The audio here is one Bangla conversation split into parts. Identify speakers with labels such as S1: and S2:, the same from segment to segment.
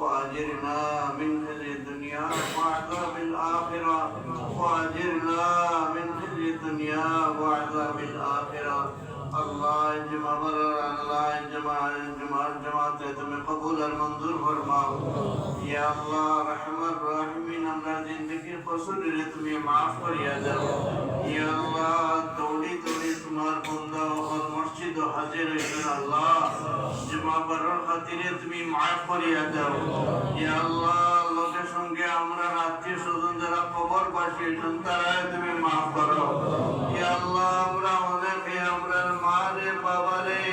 S1: وأجرنا من خزي الدنيا وعذاب الآخرة وأجرنا من خزي الدنيا وعذاب الآخرة اللہ جمع مرر اللہ جمع جمع جماعت تمہیں قبول اور منظور فرماؤ یا اللہ رحمت رحمین اللہ زندگی فصل لے تمہیں معاف کر یا جاؤ یا اللہ توڑی توڑی تمہار بندہ اور মসজিদ হাজির হয়েছেন আল্লাহ। জমা করার খাতিরে তুমি মাফ করিয়া দাও। ইয়া আল্লাহ, লোকের সঙ্গে আমরা আত্মীয় স্বজন যারা খবর পাঠিয়েছেন তারা তুমি মাফ করো। ইয়া আল্লাহ, আমরা অনেকে আমরা মা রে বাবা রে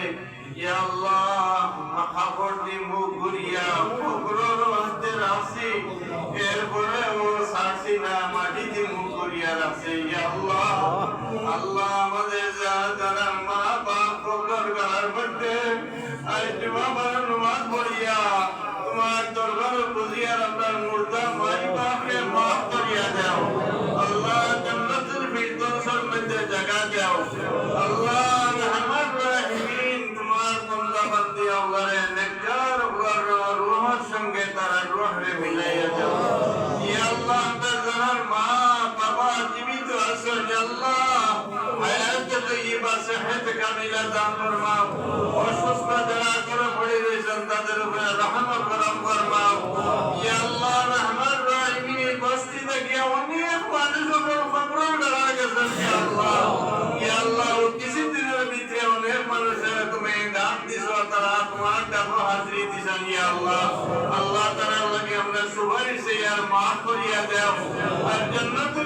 S1: ইয়া আল্লাহ কাপড় দিয়ে মুখ ঘুরিয়া হাতে রাখছি। এরপরে ও সারছি না মাটি দিয়ে মুখ ঘুরিয়া রাখছে। ইয়া আল্লাহ আল্লাহ আমাদের যা, যারা মা আজ জমা বারো নমাজ পড়িয়া তোমার দরবার বুঝিয়া আপনার মুর্দা মাই বাপকে মাফ করিয়া দাও আল্লাহ জান্নাতুল ফিরদৌসের মধ্যে জায়গা দাও আল্লাহ রহমান রাহিমিন তোমার বান্দা বান্দি আল্লাহরে নেককার আল্লাহর রূহের সঙ্গে তারা রূহরে মিলাইয়া দাও ইয়া আল্লাহ আমাদের যারা মা বাবা জীবিত আছেন ইয়া আল্লাহ হায়াত তৈয়বা সেহত কামিলা দান ফরমাও অসুস্থ যারা করে পড়ে রয়েছেন তাদের উপরে রহমত করম ফরমাও ইয়া আল্লাহ রহমান এই বস্তি থেকে অনেক মানুষ উপর খবর করা গেছেন ইয়া আল্লাহ। ইয়া আল্লাহ কিছু দিনের ভিতরে অনেক মানুষের তুমি দান দিছ তারা তোমার ডাবো হাজিরি দিছেন ইয়া আল্লাহ। আল্লাহ তারা লাগে আমরা সুপারিশ আর মাফ করিয়া দেও। আর জান্নাতুল